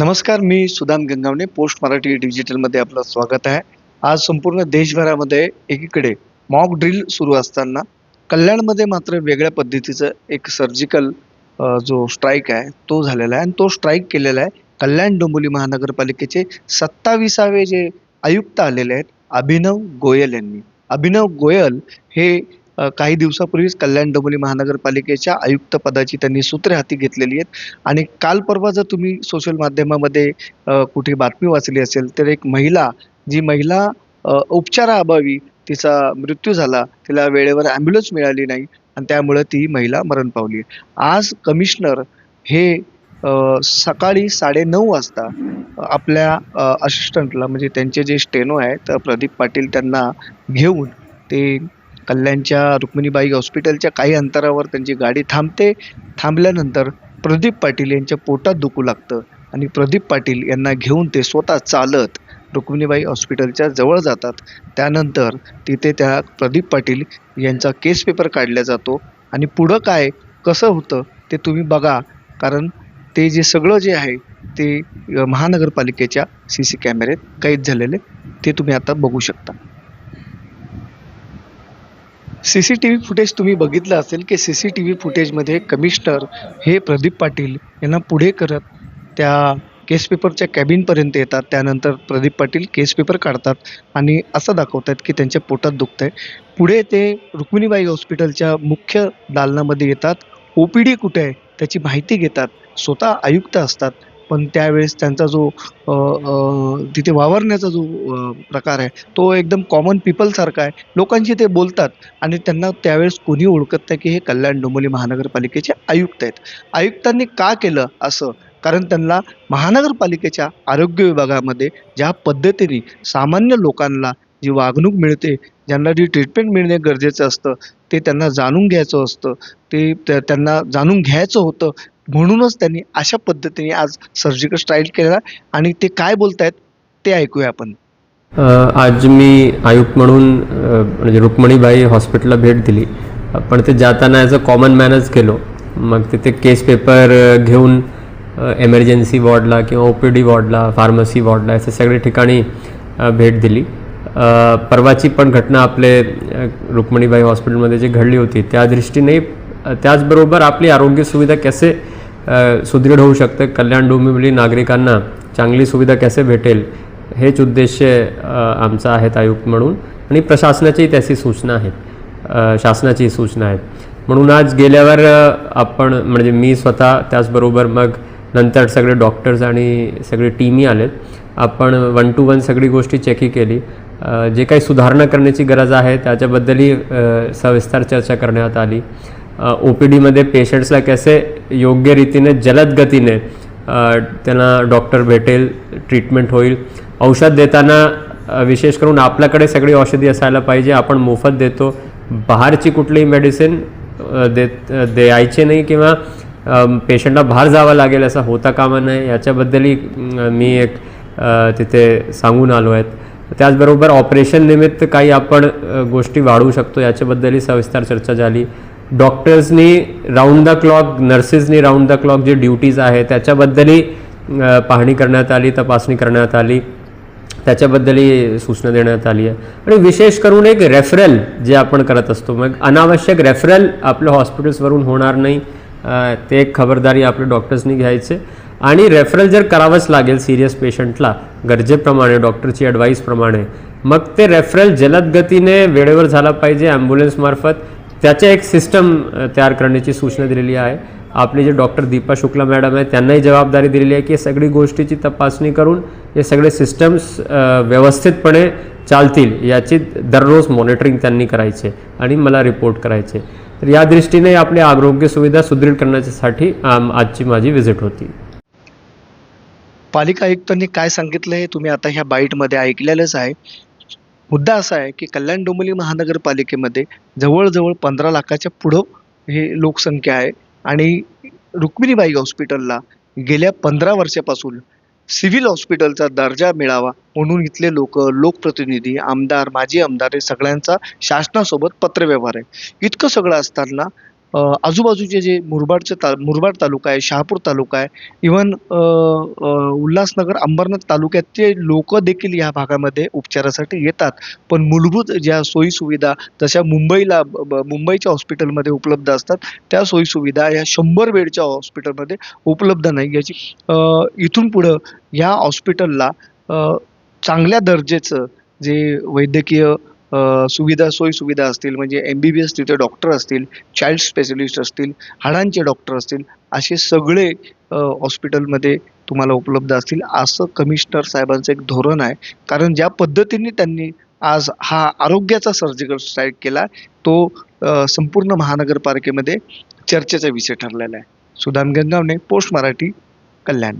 नमस्कार मी सुदाम गंगावणे पोस्ट मराठी डिजिटलमध्ये आपलं स्वागत आहे. आज संपूर्ण देशभरामध्ये एकीकडे मॉक ड्रिल सुरू असताना कल्याणमध्ये मात्र वेगळ्या पद्धतीचं एक सर्जिकल जो स्ट्राईक आहे तो झालेला आहे. आणि तो स्ट्राईक केलेला आहे कल्याण डोंबिवली महानगरपालिकेचे सत्ताविसावे जे आयुक्त आलेले आहेत अभिनव गोयल यांनी. अभिनव गोयल हे काही दिवसापूर्वीच कल्याण डोंबिवली महानगरपालिकेच्या आयुक्त पदाची त्यांनी सूत्रे हाती घेतलेली आहेत. आणि काल परवा जर तुम्ही सोशल माध्यमामध्ये कुठे बातमी वाचली असेल तर एक महिला जी महिला उपचाराअभावी तिचा मृत्यू झाला तिला वेळेवर ॲम्ब्युलन्स मिळाली नाही आणि त्यामुळे ती महिला मरण पावली आज कमिशनर हे सकाळी साडेनऊ वाजता आपल्या असिस्टंटला म्हणजे त्यांचे जे स्टेनो आहेत प्रदीप पाटील त्यांना घेऊन ते कल्याणच्या रुक्मिणीबाई हॉस्पिटलच्या काही अंतरावर त्यांची गाडी थांबते. थांबल्यानंतर प्रदीप पाटील यांच्या पोटात दुखू लागतं आणि प्रदीप पाटील यांना घेऊन ते स्वतः चालत रुक्मिणीबाई हॉस्पिटलच्या जवळ जातात. त्यानंतर तिथे त्या प्रदीप पाटील यांचा केस पेपर काढला जातो आणि पुढं काय कसं होतं ते तुम्ही बघा. कारण ते जे सगळं जे आहे ते महानगरपालिकेच्या सी सी कॅमेऱ्यात कैद झालेले ते तुम्ही आता बघू शकता. C C T V footage तुम्ही बघितलं असेल की सी सी टी व्ही फुटेजमध्ये कमिशनर हे प्रदीप पाटील यांना पुढे करत त्या केस पेपरच्या कॅबिनपर्यंत येतात. त्यानंतर प्रदीप पाटील केस पेपर काढतात आणि असं दाखवतात की त्यांच्या पोटात दुखत आहे पुढे ते रुक्मिणीबाई हॉस्पिटलच्या मुख्य दालनामध्ये येतात. ओ पी डी कुठे आहे? त्याची माहिती घेतात. स्वतः आयुक्त असतात. पण त्यावेळेस त्यांचा जो तिथे वावरण्याचा जो प्रकार आहे तो एकदम कॉमन पीपलसारखा आहे. लोकांशी ते बोलतात आणि त्यांना त्यावेळेस कोणी ओळखत नाही की हे कल्याण डोंबिवली महानगरपालिकेचे आयुक्त आहेत. आयुक्तांनी का केलं असं? कारण त्यांना महानगरपालिकेच्या आरोग्य विभागामध्ये ज्या पद्धतीने सामान्य लोकांना जी वागणूक मिळते ज्यांना जी ट्रीटमेंट मिळणे गरजेचं असतं ते त्यांना जाणून घ्यायचं असतं ते त्या- त्यांना जाणून घ्यायचं होतं म्हणूनच त्यांनी अशा पद्धतीने आज सर्जिकल स्ट्राईक केलेला आणि ते काय बोलतायत ते ऐकूया आपण. आज मी आयुक्त म्हणून म्हणजे रुक्मणीबाई हॉस्पिटलला भेट दिली. पण ते जाताना ॲज अ कॉमन मॅनच केलो. मग तिथे केस पेपर घेऊन एमर्जन्सी वॉर्डला किंवा ओ पी डी वॉर्डला फार्मसी वॉर्डला असे सगळे ठिकाणी भेट दिली. परवाची पण घटना आपले रुक्मणीबाई हॉस्पिटलमध्ये जी घडली होती त्या दृष्टीने त्याचबरोबर आपली आरोग्य सुविधा कसे सुदृढ होऊ शकते. कल्याण डोंबिवली नागरिकांना चांगली सुविधा कसे भेटेल हेच उद्देश आमचा आहेत आयुक्त म्हणून. आणि प्रशासनाची त्याची सूचना आहेत. शासनाची सूचना आहेत. म्हणून आज गेल्यावर आपण म्हणजे मी स्वतः त्याचबरोबर मग नंतर सगळे डॉक्टर्स आणि सगळे टीमही आलेत. आपण वन टू वन सगळी गोष्टी चेकही केली. जे काही सुधारणा करण्याची गरज आहे त्याच्याबद्दलही सविस्तर चर्चा करण्यात आली. ओ पी डीमध्ये पेशंट्सला कसे योग्य रीतीने जलद गतीने त्यांना डॉक्टर भेटेल ट्रीटमेंट होईल. औषध देताना विशेष करून आपल्याकडे सगळी औषधी असायला पाहिजे. आपण मोफत देतो. बाहेरची कुठलीही मेडिसिन देत द्यायची नाही किंवा पेशंटला बाहेर जावं लागेल असं होता कामा नये. याच्याबद्दलही मी एक तिथे सांगून आलो आहेत त्याचबरोबर ऑपरेशन निमित्त काही आपण गोष्टी वाढवू शकतो. याच्याबद्दलही सविस्तर चर्चा झाली. डॉक्टर्सनी राऊंड द क्लॉक नर्सेसनी राऊंड द क्लॉक जे ड्युटीज आहे त्याच्याबद्दलही पाहणी करण्यात आली तपासणी करण्यात आली. त्याच्याबद्दलही सूचना देण्यात आली आहे. आणि विशेष करून एक रेफरल जे आपण करत असतो. मग अनावश्यक रेफरल आपल्या हॉस्पिटल्सवरून होणार नाही. ते एक खबरदारी आपल्या डॉक्टर्सनी घ्यायचे. आणि रेफरल जर करावंच लागेल सिरियस पेशंटला गरजेप्रमाणे डॉक्टरची ॲडवाईसप्रमाणे मग ते रेफरल जलद गतीने वेळेवर झाला पाहिजे ॲम्ब्युलन्समार्फत त्याच्या एक सिस्टम तयार करण्याची सूचना दिलेली आहे. आपले जे डॉक्टर दीपा शुक्ला मॅडम आहे त्यांनाही जबाबदारी दिलेली आहे की सगळी गोष्टीची तपासणी करून हे सगळे सिस्टम्स व्यवस्थितपणे चालतील याची दररोज मॉनिटरिंग त्यांनी करायचे आणि मला रिपोर्ट करायचे. तर या दृष्टीने आपली आरोग्य सुविधा सुदृढ करण्यासाठी आजची माझी व्हिजिट होती. पालिका आयुक्तांनी काय सांगितलं हे तुम्ही आता ह्या बाईटमध्ये ऐकलेलंच आहे. मुद्दा असा आहे की कल्याण डोंबिवली महानगरपालिकेमध्ये जवळजवळ पंधरा लाखाच्या पुढं हे लोकसंख्या आहे. आणि रुक्मिणीबाई हॉस्पिटलला गेल्या पंधरा वर्षापासून सिव्हिल हॉस्पिटलचा दर्जा मिळावा म्हणून इथले लोक लोकप्रतिनिधी आमदार माजी आमदार हे सगळ्यांचा शासनासोबत पत्रव्यवहार आहे. इतकं सगळं असताना आजूबाजूचे जे मुरबाडचे ता मुरबाड तालुका आहे शहापूर तालुका आहे इवन उल्हासनगर अंबरनाथ तालुक्यातले लोक देखील या भागामध्ये उपचारासाठी येतात. पण मूलभूत ज्या सोयीसुविधा जशा मुंबईला ब- मुंबईच्या हॉस्पिटलमध्ये उपलब्ध असतात त्या सोयीसुविधा या शंभर बेडच्या हॉस्पिटलमध्ये उपलब्ध नाही. याची इथून पुढं ह्या हॉस्पिटलला चांगल्या दर्जेचं जे वैद्यकीय सुविधा सोयीसुविधा असतील म्हणजे एम बी बी एस तिथे डॉक्टर असतील चाइल्ड स्पेशलिस्ट असतील हाडांचे डॉक्टर असतील असे सगळे हॉस्पिटलमध्ये तुम्हाला उपलब्ध असतील. असं कमिशनर साहेबांचं एक धोरण आहे. कारण ज्या पद्धतीने त्यांनी आज हा आरोग्याचा सर्जिकल स्ट्राईक केला तो संपूर्ण महानगरपालिकेमध्ये चर्चेचा विषय ठरलेला आहे. सुदाम गंगावणे पोस्ट मराठी कल्याण.